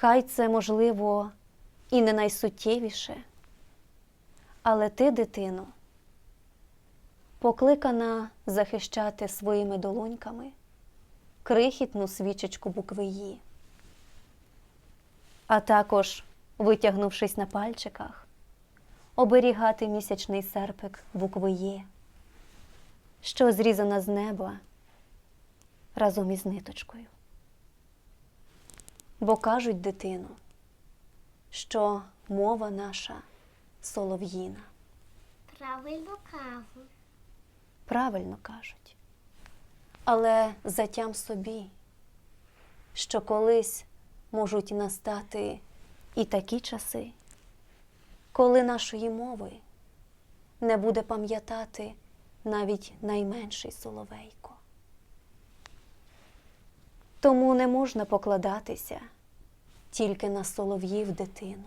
Хай це, можливо, і не найсуттєвіше, але ти, дитино, покликана захищати своїми долоньками крихітну свічечку букви «Ї», а також, витягнувшись на пальчиках, оберігати місячний серпик букви «Є», що зрізана з неба разом із ниточкою. Бо кажуть дитину, що мова наша солов'їна. Правильно кажу. Правильно кажуть. Але затям собі, що колись можуть настати і такі часи, коли нашої мови не буде пам'ятати навіть найменший соловейко. Тому не можна покладатися тільки на солов'їв дитину.